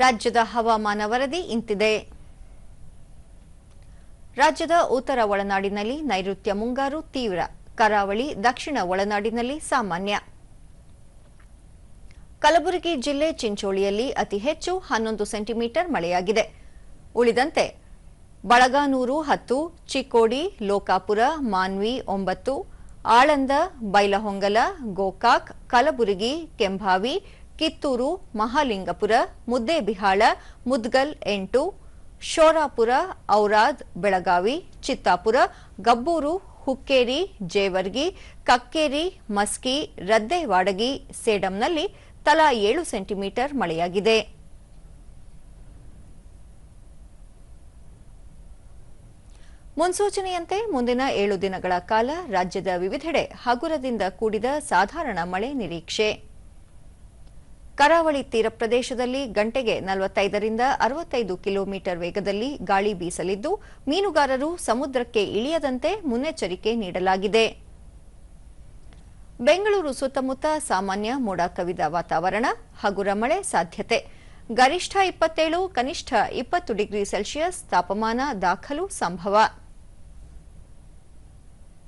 ರಾಜ್ಯದ ಹವಾಮಾನ ವರದಿ ಇಂತಿದೆ. ರಾಜ್ಯದ ಉತ್ತರ ಒಳನಾಡಿನಲ್ಲಿ ನೈಋತ್ಯ ಮುಂಗಾರು ತೀವ್ರ, ಕರಾವಳಿ ದಕ್ಷಿಣ ಒಳನಾಡಿನಲ್ಲಿ ಸಾಮಾನ್ಯ. ಕಲಬುರಗಿ ಜಿಲ್ಲೆ ಚಿಂಚೋಳಿಯಲ್ಲಿ ಅತಿ ಹೆಚ್ಚು ಹನ್ನೊಂದು ಸೆಂಟಿಮೀಟರ್ ಮಳೆಯಾಗಿದೆ. ಉಳಿದಂತೆ ಬಳಗಾನೂರು ಹತ್ತು, ಚಿಕ್ಕೋಡಿ, ಲೋಕಾಪುರ, ಮಾನ್ವಿ ಒಂಬತ್ತು, ಆಳಂದ, ಬೈಲಹೊಂಗಲ, ಗೋಕಾಕ್, ಕಲಬುರಗಿ, ಕೆಂಭಾವಿ ಕಿತ್ತೂರು, ಮಹಾಲಿಂಗಪುರ, ಮುದ್ದೇಬಿಹಾಳ, ಮುದ್ಗಲ್ ಎಂಟು, ಶೋರಾಪುರ, ಔರಾದ್, ಬೆಳಗಾವಿ, ಚಿತ್ತಾಪುರ, ಗಬ್ಬೂರು, ಹುಕ್ಕೇರಿ, ಜೇವರ್ಗಿ, ಕಕ್ಕೇರಿ, ಮಸ್ಕಿ, ರದ್ದೆವಾಡಗಿ, ಸೇಡಂನಲ್ಲಿ ತಲಾ ಏಳು ಸೆಂಟಿಮೀಟರ್ ಮಳೆಯಾಗಿದೆ. ಮುನ್ಸೂಚನೆಯಂತೆ ಮುಂದಿನ ಏಳು ದಿನಗಳ ಕಾಲ ರಾಜ್ಯದ ವಿವಿಧೆಡೆ ಹಗುರದಿಂದ ಕೂಡಿದ ಸಾಧಾರಣ ಮಳೆ ನಿರೀಕ್ಷೆ. ಕರಾವಳಿ ತೀರ ಪ್ರದೇಶದಲ್ಲಿ ಗಂಟೆಗೆ ನಲವತ್ತೈದರಿಂದ ಅರವತ್ತೈದು ಕಿಲೋಮೀಟರ್ ವೇಗದಲ್ಲಿ ಗಾಳಿ ಬೀಸಲಿದ್ದು, ಮೀನುಗಾರರು ಸಮುದ್ರಕ್ಕೆ ಇಳಿಯದಂತೆ ಮುನ್ನೆಚ್ಚರಿಕೆ ನೀಡಲಾಗಿದೆ. ಬೆಂಗಳೂರು ಸುತ್ತಮುತ್ತ ಸಾಮಾನ್ಯ ಮೋಡ ಕವಿದ ವಾತಾವರಣ, ಹಗುರ ಮಳೆ ಸಾಧ್ಯತೆ. ಗರಿಷ್ಠ ಇಪ್ಪತ್ತೇಳು, ಕನಿಷ್ಠ ಇಪ್ಪತ್ತು ಡಿಗ್ರಿ ಸೆಲ್ಸಿಯಸ್ ತಾಪಮಾನ ದಾಖಲು ಸಂಭವ.